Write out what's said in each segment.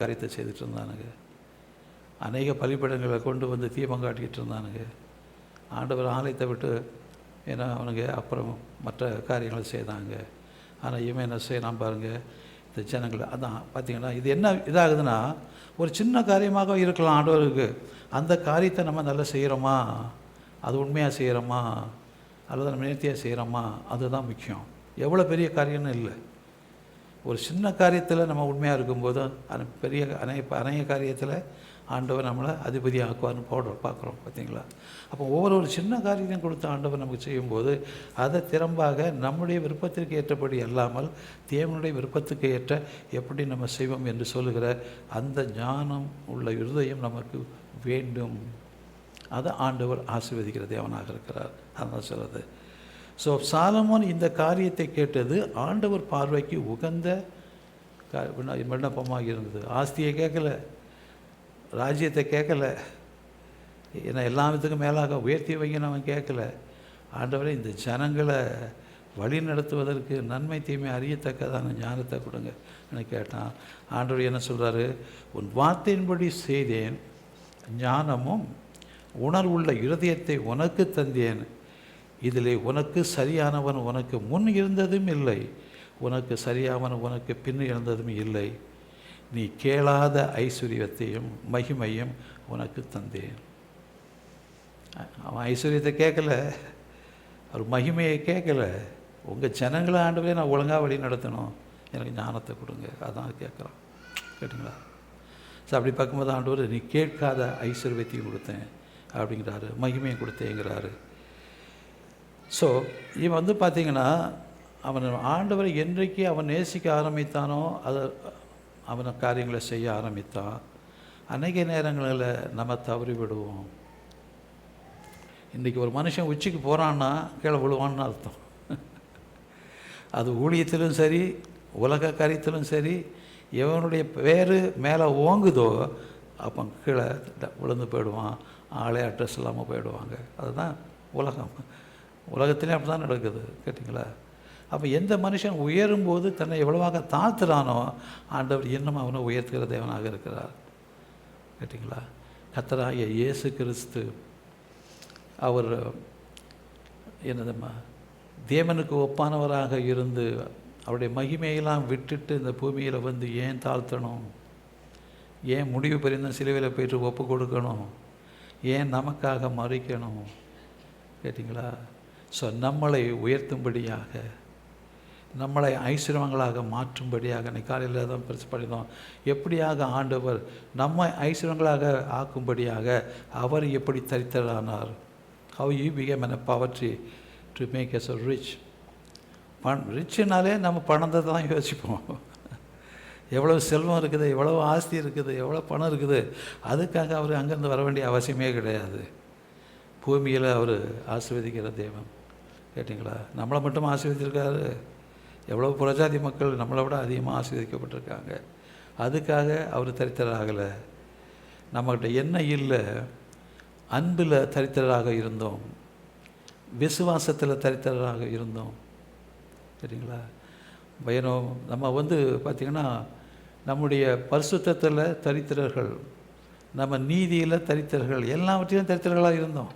காரியத்தை செய்துட்டு இருந்தானுங்க அநேக பலிப்படங்களை கொண்டு வந்து தீபம் காட்டிக்கிட்டு இருந்தானுங்க ஆண்டவர் ஆலயத்தை விட்டு ஏன்னா அவனுங்க அப்புறம் மற்ற காரியங்களை செய்தாங்க. ஆனால் இவன் என்ன செய்யலாம் பாருங்க இந்த ஜனங்கள் அதான் பார்த்தீங்கன்னா இது என்ன இதாகுதுன்னா ஒரு சின்ன காரியமாக இருக்கலாம் ஆண்டவருக்கு. அந்த காரியத்தை நம்ம நல்லா செய்கிறோமா அது உண்மையாக செய்கிறோமா அல்லது நம்ம நேர்த்தியாக செய்கிறோமா அதுதான் முக்கியம். எவ்வளோ பெரிய காரியம்னு இல்லை. ஒரு சின்ன காரியத்தில் நம்ம உண்மையாக இருக்கும்போது அந்த பெரிய அநேக அநேக காரியத்தில் ஆண்டவர் நம்மளை அதிபதி ஆக்குவார்னு போடுறோம் பார்க்குறோம் பார்த்தீங்களா? அப்போ ஒவ்வொரு ஒரு சின்ன காரியத்தையும் கொடுத்து ஆண்டவர் நமக்கு செய்யும்போது அதை திறம்பாக நம்முடைய விருப்பத்திற்கு ஏற்றபடி அல்லாமல் தேவனுடைய விருப்பத்துக்கு ஏற்ற எப்படி நம்ம செய்வோம் என்று சொல்லுகிற அந்த ஞானம் உள்ள இருதயம் நமக்கு வேண்டும். அதை ஆண்டவர் ஆசீர்வதிக்கிற தேவனாக இருக்கிறார். அதான் சொல்கிறது ஸோ சாலமோன் இந்த காரியத்தை கேட்டது ஆண்டவர் பார்வைக்கு உகந்த கா- விண்ணப்பமாக இருந்தது? ஆஸ்தியை கேட்கல ராஜ்யத்தை கேட்கல. ஏன்னா எல்லாத்துக்கும் மேலாக உயர்த்தி வைங்கன்னு அவன் கேட்கல. ஆண்டவரை இந்த ஜனங்களை வழி நடத்துவதற்கு நன்மை தீமை அறியத்தக்கதான ஞானத்தை கொடுங்க கேட்டான். ஆண்டவர் என்ன சொல்கிறாரு உன் வார்த்தையின்படி செய்தேன் ஞானமும் உணர்வுள்ள இருதயத்தை உனக்கு தந்தேன். இதிலே உனக்கு சரியானவன் உனக்கு முன் இருந்ததும் இல்லை. உனக்கு சரியானவன் உனக்கு பின் இருந்ததும் இல்லை. நீ கேளாத ஐஸ்வர்யத்தையும் மகிமையும் உனக்கு தந்தேன். அவன் ஐஸ்வர்யத்தை கேட்கல. அவர் மகிமையை கேட்கல. உங்கள் ஜனங்களை ஆண்டவரே நான் ஒழுங்காக வழி நடத்தணும். எனக்கு ஞானத்தை கொடுங்க. அதான் கேட்குறான். கேட்டுங்களா? ஸோ அப்படி பார்க்கும்போது ஆண்டவர் நீ கேட்காத ஐஸ்வர்யத்தையும் கொடுத்தேன். அப்படிங்கிறாரு. மகிமையும் கொடுத்தேங்கிறாரு. ஸோ இவன் வந்து பார்த்திங்கன்னா அவன் ஆண்டவரை என்றைக்கு அவன் நேசிக்க ஆரம்பித்தானோ அதை அவன் காரியங்களை செய்ய ஆரம்பித்தான். அநேக நேரங்களில் நம்ம தவறி விடுவோம். இன்றைக்கி ஒரு மனுஷன் உச்சிக்கு போகிறான்னா கீழே விழுவான்னு அர்த்தம். அது ஊழியத்திலும் சரி உலக காரியத்திலும் சரி எவனுடைய பேர் மேலே ஓங்குதோ அப்போ கீழே விழுந்து போயிடுவான். ஆளே அட்ரஸ் இல்லாமல் போயிடுவாங்க. அதுதான் உலகம். உலகத்திலே அப்படி தான் நடக்குது கேட்டிங்களா? அப்போ எந்த மனுஷன் உயரும்போது தன்னை எவ்வளவாக தாழ்த்துறானோ ஆண்டவர் இன்னும் அவனை உயர்த்துகிற தேவனாக இருக்கிறார். கேட்டிங்களா? கத்தராகிய இயேசு கிறிஸ்து அவர் என்னதும்மா தேவனுக்கு ஒப்பானவராக இருந்து அவருடைய மகிமையெல்லாம் விட்டுட்டு இந்த பூமியில் வந்து ஏன் தாழ்த்தணும்? ஏன் முடிவு பெரிந்த சிலுவையில் போயிட்டு ஒப்பு கொடுக்கணும்? ஏன் நமக்காக மறிக்கணும்? கேட்டிங்களா? ஸோ நம்மளை உயர்த்தும்படியாக நம்மளை ஐஸ்வர்யங்களாக மாற்றும்படியாக இன்னைக்கு காலையில் தான் பெருசு பண்ணினோம். எப்படியாக ஆண்டவர் நம்மை ஐஸ்வர்யங்களாக ஆக்கும்படியாக அவர் எப்படி தரித்தரானார் how you became an poverty to make us rich பண் ரிச்சுனாலே நம்ம பணத்தை தான் யோசிப்போம். எவ்வளோ செல்வம் இருக்குது எவ்வளோ ஆஸ்தி இருக்குது எவ்வளோ பணம் இருக்குது அதுக்காக அவர் அங்கேருந்து வர வேண்டிய அவசியமே கிடையாது. பூமியில் அவர் ஆசீர்வதிக்கிற தெய்வம் கேட்டிங்களா? நம்மளை மட்டும் ஆசீர்வதிச்சிருக்காரு. எவ்வளோ புரஜாதி மக்கள் நம்மளை விட அதிகமாக ஆசீர்வதிக்கப்பட்டிருக்காங்க. அதுக்காக அவர் தரித்திரராகலை. நம்மகிட்ட என்ன இல்லை. அன்பில் தரித்திரராக இருந்தோம். விசுவாசத்தில் தரித்திரராக இருந்தோம். சரிங்களா பயணம் நம்ம வந்து பார்த்திங்கன்னா நம்முடைய பரிசுத்தத்தில் தரித்திரர்கள் நம்ம நீதியில் தரித்திரர்கள் எல்லாவற்றிலும் தரித்திரர்களாக இருந்தோம்.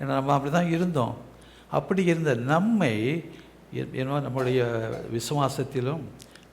ஏன்னா நம்ம அப்படி தான் இருந்தோம். அப்படி இருந்த நம்மை எ- என்ன நம்முடைய விசுவாசத்திலும்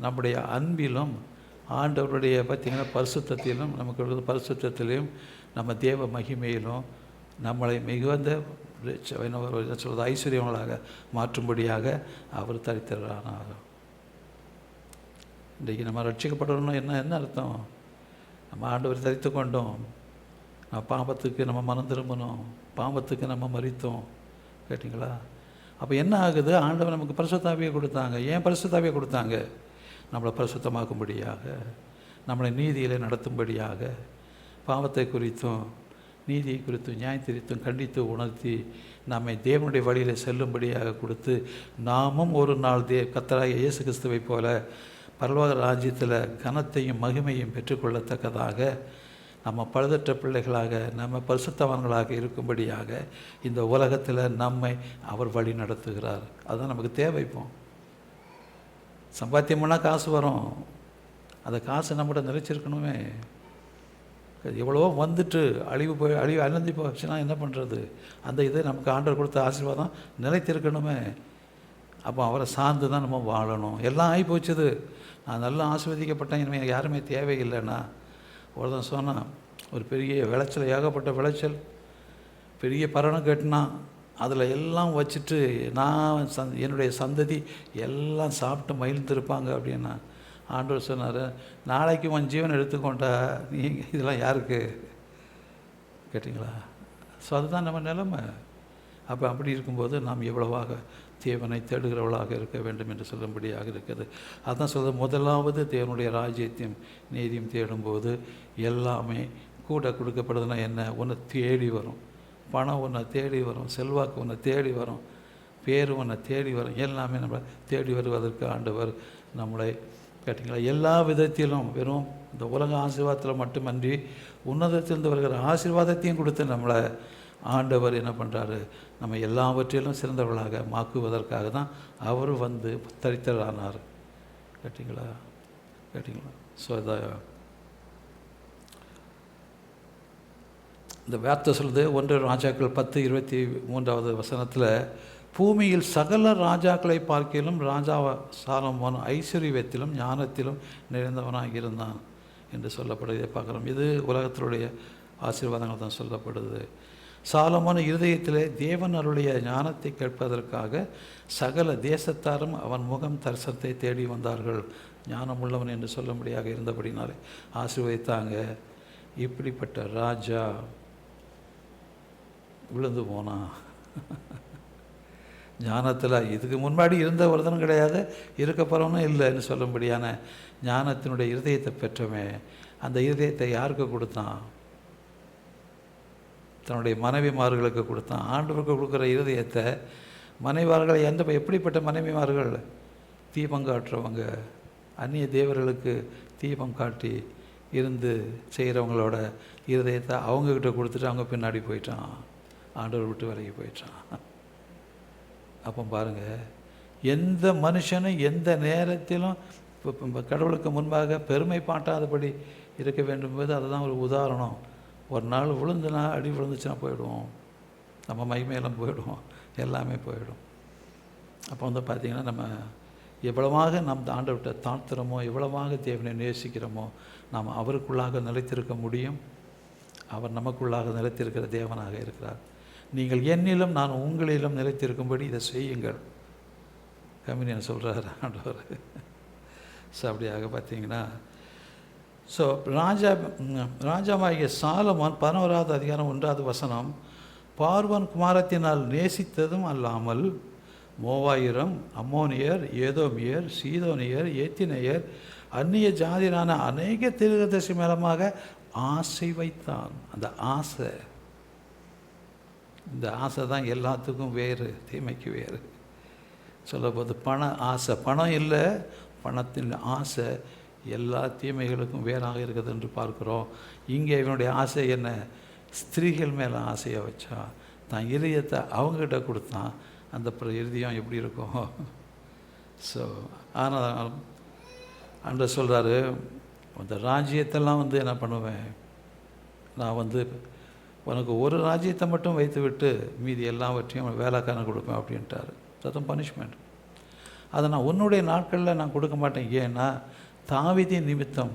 நம்முடைய அன்பிலும் ஆண்டவருடைய பார்த்திங்கன்னா பரிசுத்தத்திலும் நமக்கு இருக்கிற நம்ம தேவ மகிமையிலும் நம்மளை மிகுந்த சொல்வது என்ன ஐஸ்வர்யங்களாக மாற்றும்படியாக அவர் தரித்திரரானார் இன்றைக்கி நம்ம ரட்சிக்கப்படணும் என்ன என்ன அர்த்தம்? நம்ம ஆண்டவர் தரித்து கொண்டோம் நம்ம பாம்பத்துக்கு நம்ம மனம் திரும்பணும். பாம்பத்துக்கு நம்ம மறித்தோம். கேட்டிங்களா? அப்போ என்ன ஆகுது? ஆண்டவர் நமக்கு பரிசுத்தாவியை கொடுத்தாங்க. ஏன் பரிசுத்தாவியை கொடுத்தாங்க? நம்மளை பரிசுத்தமாக்கும்படியாக நம்மளை நீதியில் நடத்தும்படியாக பாவத்தை குறித்தும் நீதியை குறித்தும் நியாயத்திரித்தும் கண்டித்து உணர்த்தி நம்மை தேவனுடைய வழியில் செல்லும்படியாக கொடுத்து நாமும் ஒரு நாள் தே கத்தராக இயேசு கிறிஸ்துவை போல பரலோக ராஜ்யத்தில் கனத்தையும் மகிமையும் பெற்றுக்கொள்ளத்தக்கதாக நம்ம பழுதற்ற பிள்ளைகளாக நம்ம பரிசுத்தவான்களாக இருக்கும்படியாக இந்த உலகத்தில் நம்மை அவர் வழி நடத்துகிறார். அதுதான் நமக்கு தேவைப்போம் சம்பாத்தியம் காசு வரும். அந்த காசு நம்மகிட்ட நிலைச்சிருக்கணுமே. எவ்வளவோ வந்துட்டு அழிவு போய் அழிவு அழிந்து போச்சுன்னா என்ன பண்ணுறது அந்த இது நமக்கு ஆண்டவர் கொடுத்த ஆசீர்வாதம் நிலைத்திருக்கணுமே. அப்போ அவரை சார்ந்து தான் நம்ம வாழணும். எல்லாம் ஆகி போச்சுது நான் நல்லா ஆஸ்வதிக்கப்பட்டேன் இனிமேல் யாருமே தேவையில்லைன்னா ஒருத்தன் சொன்னான் ஒரு பெரிய விளைச்சல் ஏகப்பட்ட விளைச்சல். பெரிய பரணம் கட்டினான் அதில் எல்லாம் வச்சுட்டு நான் சந் என்னுடைய சந்ததி எல்லாம் சாப்பிட்டு மகிழ்ந்துருப்பாங்க அப்படின்னா ஆண்டவர் சொன்னார் நாளைக்கு உன் ஜீவன் எடுத்துக்கொண்டா நீ இதெல்லாம் யாருக்கு? கேட்டிங்களா? ஸோ அதுதான் நம்ம நிலைமை. அப்போ அப்படி இருக்கும்போது நாம் எவ்வளவாக தேவனை தேடுகிறவளாக இருக்க வேண்டும் என்று சொல்லும்படியாக இருக்குது. அதான் சொல்ல முதலாவது தேவனுடைய ராஜ்யத்தையும் நீதியும் தேடும்போது எல்லாமே கூட கொடுக்கப்படுதுன்னா என்ன? ஒன்று தேடி வரும். பணம் ஒன்றை தேடி வரும். செல்வாக்கு ஒன்றை தேடி வரும். பேர் உன்னை தேடி வரும். எல்லாமே நம்மளை தேடி வருவதற்கு ஆண்டவர் நம்மளை கேட்டிங்களா? எல்லா விதத்திலும் வெறும் இந்த உலக ஆசீர்வாதத்தில் மட்டுமன்றி உன்னதத்திலிருந்து வருகிற ஆசீர்வாதத்தையும் கொடுத்து நம்மளை ஆண்டவர் என்ன பண்ணுறாரு நம்ம எல்லாவற்றிலும் சிறந்தவர்களாக மாக்குவதற்காக தான் அவர் வந்து தரித்தரானார் கேட்டிங்களா? கேட்டிங்களா? ஸோ இதை இந்த வார்த்தை சொல்லுது ஒன்று ராஜாக்கள் பத்து இருபத்தி மூன்றாவது வசனத்தில் பூமியில் சகல ராஜாக்களை பார்க்கிலும் ராஜாவ சாலமோன் ஐஸ்வர்யத்திலும் ஞானத்திலும் நிறைந்தவனாக இருந்தான் என்று சொல்லப்படுவதை பார்க்குறோம். இது உலகத்தினுடைய ஆசீர்வாதங்கள் தான் சொல்லப்படுது. சாலமான இருதயத்திலே தேவன் அருளிய ஞானத்தை கேட்பதற்காக சகல தேசத்தாரும் அவன் முகம் தரிசனத்தை தேடி வந்தார்கள். ஞானம் உள்ளவன் என்று சொல்லும்படியாக இருந்தபடினாலே ஆசீர்வதித்தாங்க. இப்படிப்பட்ட ராஜா விழுந்து போனான் ஞானத்தில் இதுக்கு முன்னாடி இருந்த ஒருத்தனும் கிடையாது இருக்க போகிறவனும் இல்லைன்னு சொல்லும்படியான ஞானத்தினுடைய இருதயத்தை பெற்றவன். அந்த இருதயத்தை யாருக்கு கொடுத்தான்? தன்னுடைய மனைவிமார்களுக்கு கொடுத்தான். ஆண்டவருக்கு கொடுக்குற இருதயத்தை மனைவார்களை எந்த எப்படிப்பட்ட மனைவிமார்கள்? தீபம் காட்டுறவங்க அந்நிய தேவர்களுக்கு தீபம் காட்டி இருந்து செய்கிறவங்களோட இருதயத்தை அவங்கக்கிட்ட கொடுத்துட்டு அவங்க பின்னாடி போயிட்டான். ஆண்டவர் விட்டு விலகி போயிட்டான். அப்போ பாருங்கள் எந்த மனுஷனும் எந்த நேரத்திலும் இப்போ கடவுளுக்கு முன்பாக பெருமை பாட்டாதபடி இருக்க வேண்டும் போது அதுதான் ஒரு உதாரணம். ஒரு நாள் விழுந்துனா அடி விழுந்துச்சுன்னா போயிடுவோம். நம்ம மைமையெல்லாம் போயிடுவோம். எல்லாமே போயிடும். அப்போ வந்து பார்த்திங்கன்னா நம்ம எவ்வளவாக நம் ஆண்டவர்கிட்ட தாழ்த்துறோமோ எவ்வளவாக தேவனை நேசிக்கிறோமோ நாம் அவருக்குள்ளாக நிலைத்திருக்க முடியும். அவர் நமக்குள்ளாக நிலைத்திருக்கிற தேவனாக இருக்கிறார். நீங்கள் என்னிலும் நான் உங்களிலும் நிலைத்திருக்கும்படி இதை செய்யுங்கள். கம்யூனியன் சொல்கிறார் ஆண்டவர். ஸோ அப்படியாக பார்த்தீங்கன்னா ஸோ ராஜா ராஜாவாகிய சாலமான் பதினோராவது அதிகாரம் ஒன்றாவது வசனம் பார்வன் குமாரத்தினால் நேசித்ததும் அல்லாமல் மூவாயிரம் அம்மோனியர் ஏதோமியர் சீதோனியர் ஏத்தினையர் அந்நிய ஜாதியிலான அநேக திருகதர்சி மேலமாக ஆசை வைத்தான் அந்த ஆசை. இந்த ஆசை தான் எல்லாத்துக்கும் வேறு தீமைக்கு வேறு. சொல்லப்போது பண ஆசை. பணம் இல்லை பணத்தின் ஆசை. எல்லா தீமைகளுக்கும் வேறாக இருக்குது என்று பார்க்குறோம். இங்கே இவனுடைய ஆசை என்ன? ஸ்திரீகள் மேலே ஆசையை வச்சா தான் இதயத்தை அவங்ககிட்ட கொடுத்தான் அந்த இறுதியம் எப்படி இருக்கும்? ஸோ ஆனால் அன்ற சொல்கிறாரு அந்த ராஜ்யத்தெல்லாம் வந்து என்ன பண்ணுவேன்? நான் வந்து உனக்கு ஒரு ராஜ்யத்தை மட்டும் வைத்து விட்டு மீதி எல்லாவற்றையும் வேலைக்காரன் கொடுப்பேன் அப்படின்ட்டார். சத்தம் பனிஷ்மெண்ட் அதை நான் உன்னுடைய நாட்களில் நான் கொடுக்க மாட்டேன். ஏன்னா தாவிதி நிமித்தம்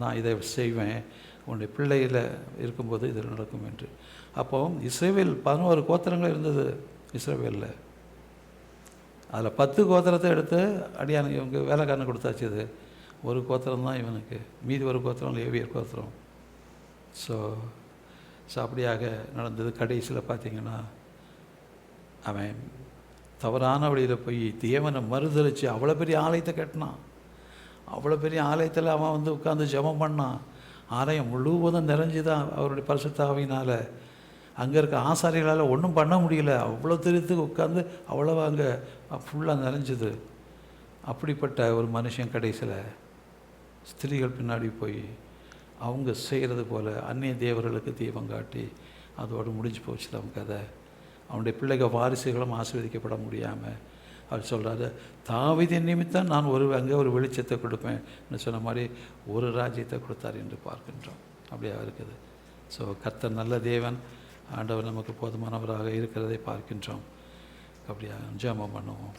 நான் இதை செய்வேன். உன்னுடைய பிள்ளையில் இருக்கும்போது இது நடக்கும் என்று. அப்போ இஸ்ரேவேல் பதினோரு கோத்திரங்கள் இருந்தது இஸ்ரேவேலில். அதில் பத்து கோத்திரத்தை எடுத்து அடியானுக்கு இவங்க வேலைக்காரன் கொடுத்தாச்சு இது. ஒரு கோத்திரம் தான் இவனுக்கு. மீதி ஒரு கோத்திரம் லேவியர் கோத்திரம். ஸோ ஸோ அப்படியாக நடந்தது கடைசியில் பார்த்தீங்கன்னா அவன் தவறான வழியில் போய் தேவனை மறுதளித்து அவ்வளோ பெரிய ஆலயத்தை கட்டினான். அவ்வளோ பெரிய ஆலயத்தில் அவன் வந்து உட்காந்து ஜெபம் பண்ணான். ஆலயம் முழுவதும் நிறைஞ்சுதான் அவருடைய பரிசுத்தாவினால். அங்கே இருக்க ஆசாரிகளால் ஒன்றும் பண்ண முடியல. அவ்வளோ திருத்துக்கு உட்காந்து அவ்வளோ அங்கே ஃபுல்லாக நிறைஞ்சுது. அப்படிப்பட்ட ஒரு மனுஷன் கடைசியில் ஸ்திரீகள் பின்னாடி போய் அவங்க செய்கிறது போல் அந்நிய தேவர்களுக்கு தீபம் காட்டி அதோடு முடிஞ்சு போச்சு அவன் கதை. அவனுடைய பிள்ளைகள் வாரிசுகளும் ஆசீர்வதிக்கப்பட முடியாமல் அவர் சொல்கிறாரு தாவிதின் நிமித்தம் நான் ஒரு அங்கே ஒரு வெளிச்சத்தை கொடுப்பேன். சொன்ன மாதிரி ஒரு ராஜ்யத்தை கொடுத்தார் என்று பார்க்கின்றோம். அப்படியா இருக்குது. ஸோ கர்த்தர் நல்ல தேவன் ஆண்டவர் நமக்கு போதுமானவராக இருக்கிறதை பார்க்கின்றோம். அப்படியா ஜெபம் பண்ணுவோம்.